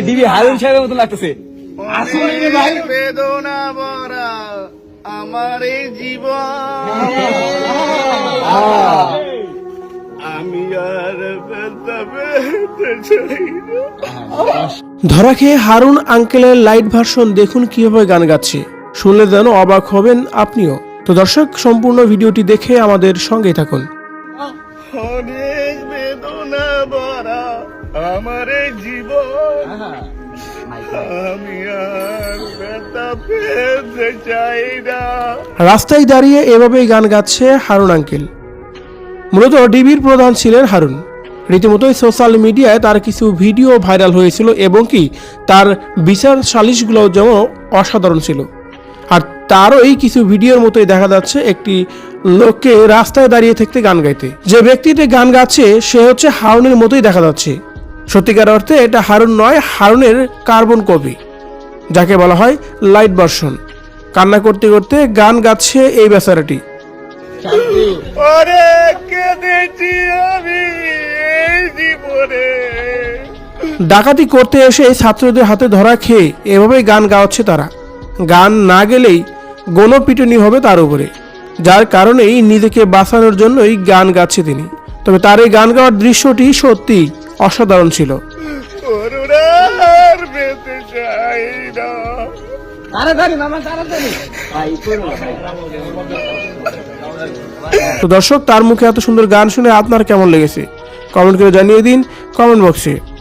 দিবি হারুন সাহেবের মতো লাগতেছে। আসলে ভাই। বেদনা ভরা আমার এই জীবন। আমি আর। ধরা খেয়ে হারুন আঙ্কেলের লাইট ভার্সন দেখুন কীভাবে গান গাচ্ছে। শুনলে যেন অবাক হবেন আপনিও। তো দর্শক সম্পূর্ণ ভিডিওটি দেখে আমাদের সঙ্গে থাকুন। অনেক বেদনা ভরা আমার এই জীবন রাস্তায় দাঁড়িয়ে এভাবেই গান গাচ্ছে হারুন আঙ্কেল। মূলত ডিবির প্রধান ছিলেন হারুন। রীতিমতোই সোশ্যাল মিডিয়ায় তার কিছু ভিডিও ভাইরাল হয়েছিল এবং কি তার বিচার সালিশগুলো যেমন অসাধারণ ছিল। আর তারও এই কিছু ভিডিওর মতোই দেখা যাচ্ছে একটি লোককে রাস্তায় দাঁড়িয়ে থাকতে গান গাইতে। যে ব্যক্তিটি গান গাচ্ছে সে হচ্ছে হারুনের মতোই দেখা যাচ্ছে। সত্যিকার অর্থে এটা হারুন নয় হারুনের কার্বন কপি যাকে বলা হয় লাইট ভার্সন কান্না করতে করতে গান গাচ্ছে এই বেচারাটি। ডাকাতি করতে এসে ছাত্রদের হাতে ধরা খেয়ে এভাবেই গান গাওয়াচ্ছে তারা। গান না গেলেই গণপিটুনি হবে তার উপরে যার কারণেই নিজেকে বাঁচানোর জন্যই গান গাচ্ছে তিনি। তবে তার এই গান গাওয়ার দৃশ্যটি সত্যি অসাধারণ ছিল। তো দর্শক তার মুখে এত সুন্দর গান শুনে আপনার কেমন লেগেছে? কমেন্ট করে জানিয়ে দিন কমেন্ট বক্সে।